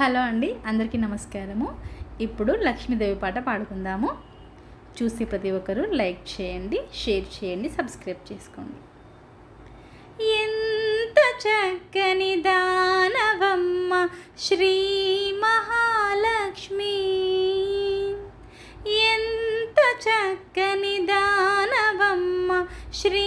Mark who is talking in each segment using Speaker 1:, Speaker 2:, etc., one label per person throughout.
Speaker 1: Hello అండి అందరికీ నమస్కారము. ఇప్పుడు లక్ష్మీదేవి పాట పాడుకుందాము. చూసి ప్రతి ఒక్కరూ లైక్ చేయండి షేర్ చేయండి సబ్స్క్రైబ్ చేసుకోండి. ఎంత చక్కని దానవమ్మ శ్రీ మహాలక్ష్మి! ఎంత చక్కని దానవమ్మ శ్రీ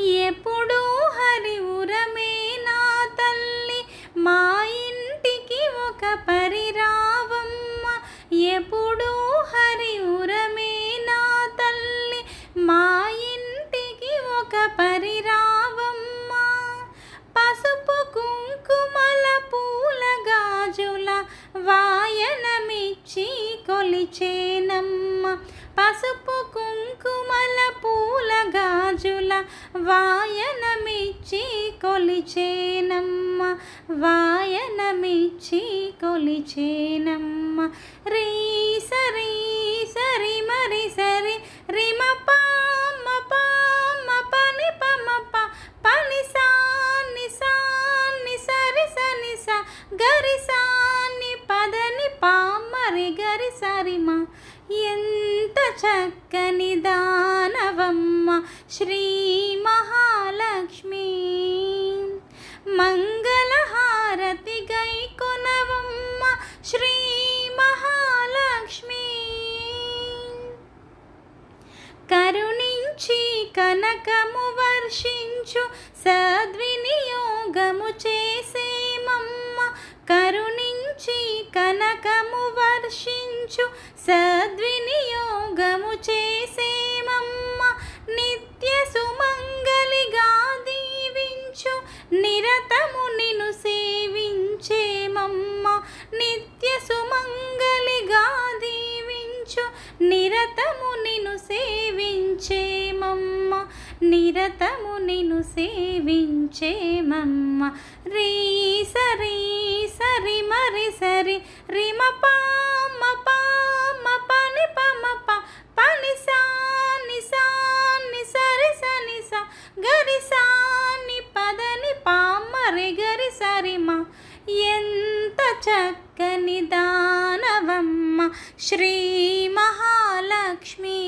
Speaker 1: ఎప్పుడు హరి ఉరమే నా తల్లి. మా ఇంటికి ఒక పరిరావమ్మ. ఎప్పుడు హరి ఉరమే నా తల్లి. మా ఇంటికి ఒక పరిరావమ్మ. పసుపు కుంకుమల పూల గాజుల వాయనమిచ్చి కొలిచేనమ్మ. పసుపు కుంకుమల పూల గాజుల వాయనమిచ్చి కొలిచేనమ్మ వాయనమిచ్చి కొలిచేనమ్మ. రీ పామరి గరి సరిమ. ఎంత చక్కని దానవమ్మ. శ్రీ మహాలక్ష్మి. మంగళహారతి గై కొనవమ్మ. శ్రీ మహాలక్ష్మి. కరుణించి కనకము వర్షించు. సద్వినియోగము చేసేమమ్మ. కరుణించి కనకము వర్షించు సద్వినియోగము చేసేమమ్మ. నిత్య సుమంగలిగా దీవించు నిరతము నిను సేవించేమమ్మ. నిత్య సుమంగలిగా దీవించు నిరతము నిను సేవించేమమ్మ. నిరతము నిను సేవించేమమ్మ. రీ సరి సరి మరి సరి. రిమ పామ పామ పని పమ ప పని సాని సాని సరి సని సా గరి సాని పదని పామరి గరి సరిమ ఎంత చక్కని దానవమ్మ. శ్రీ మహాలక్ష్మి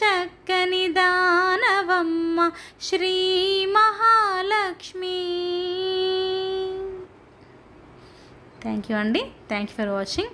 Speaker 1: చక్కని దానవమ్మ శ్రీ మహాలక్ష్మి. థ్యాంక్ యూ అండి థ్యాంక్ యూ ఫర్ వాచింగ్